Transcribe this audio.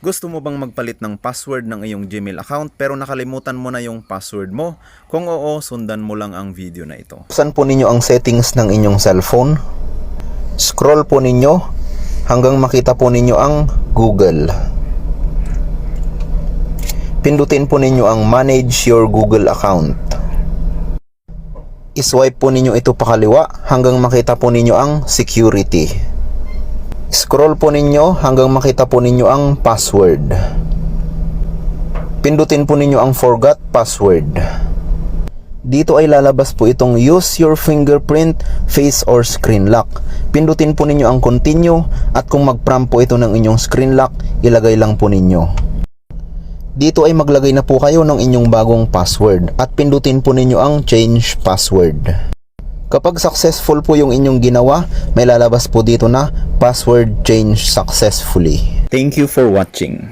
Gusto mo bang magpalit ng password ng iyong Gmail account pero nakalimutan mo na yung password mo? Kung oo, sundan mo lang ang video na ito. Saan po ninyo ang settings ng inyong cellphone? Scroll po ninyo hanggang makita po ninyo ang Google. Pindutin po ninyo ang Manage your Google account. Iswipe po ninyo ito pakaliwa hanggang makita po ninyo ang Security. Scroll po ninyo hanggang makita po ninyo ang password. Pindutin po ninyo ang Forgot Password. Dito ay lalabas po itong use your fingerprint, face or screen lock. Pindutin po ninyo ang continue at kung mag-prompt po ito ng inyong screen lock, ilagay lang po ninyo. Dito ay maglagay na po kayo ng inyong bagong password at pindutin po ninyo ang change password. Kapag successful po yung inyong ginawa, may lalabas po dito na password change successfully. Thank you for watching.